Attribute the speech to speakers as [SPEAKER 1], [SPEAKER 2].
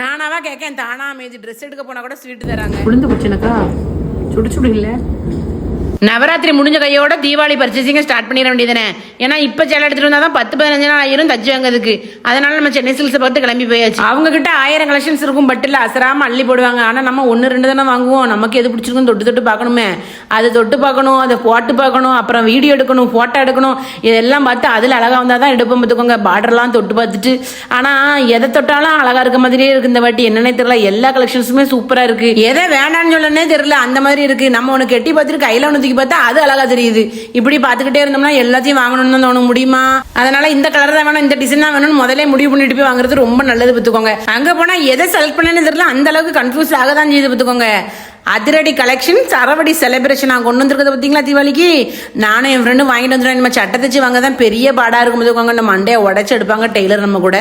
[SPEAKER 1] நானாவா கேட்கேன் தானா அமைஞ்சு ட்ரெஸ் எடுக்க போனா கூட ஸ்வீட் தராங்க.
[SPEAKER 2] உளுந்து போச்சுனக்கா சுடு சுடு இல்லை?
[SPEAKER 1] நவராத்திரி முடிஞ்ச கையோட தீபாவளி பர்ச்சேசிங்க ஸ்டார்ட் பண்ணிட வேண்டியதுனே ஏன்னா இப்போ சேலை எடுத்துட்டு வந்தா தான் பத்து பதினஞ்சு நாள் ஆயிரும் தச்சு வாங்குறதுக்கு. அதனால நம்ம சென்னை சில்ஸை பார்த்து கிளம்பி போயாச்சு. அவங்க கிட்ட ஆயிரம் கலெக்ஷன்ஸ் இருக்கும் பட்டில் அசராம அள்ளி போடுவாங்க. ஆனா நம்ம ஒன்று ரெண்டு தானே வாங்குவோம். நமக்கு எது பிடிச்சிருக்கும் தொட்டு தொட்டு பார்க்கணுமே. அது தொட்டு பார்க்கணும் அதை போட்டு பார்க்கணும் அப்புறம் வீடியோ எடுக்கணும் போட்டோ எடுக்கணும். இதெல்லாம் பார்த்து அதில் அழகா வந்தால் தான் எடுப்போம் பார்த்துக்கோங்க. பார்டர்லாம் தொட்டு பார்த்துட்டு. ஆனால் எதை தொட்டாலும் அழகா இருக்க மாதிரியே இருக்கு இந்த வாட்டி. என்னன்னே தெரியல. எல்லா கலெக்ஷன்ஸுமே சூப்பராக இருக்கு. எதை வேண்டாம்னு சொல்லனே தெரியல. அந்த மாதிரி இருக்கு. நம்ம ஒன்று கெட்டி பார்த்துட்டு கையில் ஒன்று தூக்கி பார்த்தா அது அழகா தெரியுது. இப்படி பார்த்துக்கிட்டே இருந்தோம்னா எல்லாத்தையும் வாங்கணும்னு தான் தோணும். முடியுமா? அதனால இந்த கலர் தான் வேணும் இந்த டிசைன் தான் வேணும்னு முதல்ல முடிவு பண்ணிட்டு போய் வாங்குறது ரொம்ப நல்லது பார்த்துக்கோங்க. அங்கே போனால் எதை செலக்ட் பண்ணேன்னு தெரியல அந்த அளவுக்கு கன்ஃபியூஸ் ஆக தான் செய்யுது பார்த்துக்கோங்க. அதிரடி கலெக்ஷன் சரவடி செலிப்ரேஷன் நான் கொண்டு வந்திருக்கிறத பார்த்தீங்களா தீபாவளிக்கு? நானும் என் ஃப்ரெண்டும் வாங்கிட்டு வந்துடுவேன் நம்ம சட்டை தச்சு வாங்க தான் பெரிய பாடாக இருக்கும் போது நம்ம மண்டையை உடச்சி எடுப்பாங்க டெய்லர் நம்ம கூட.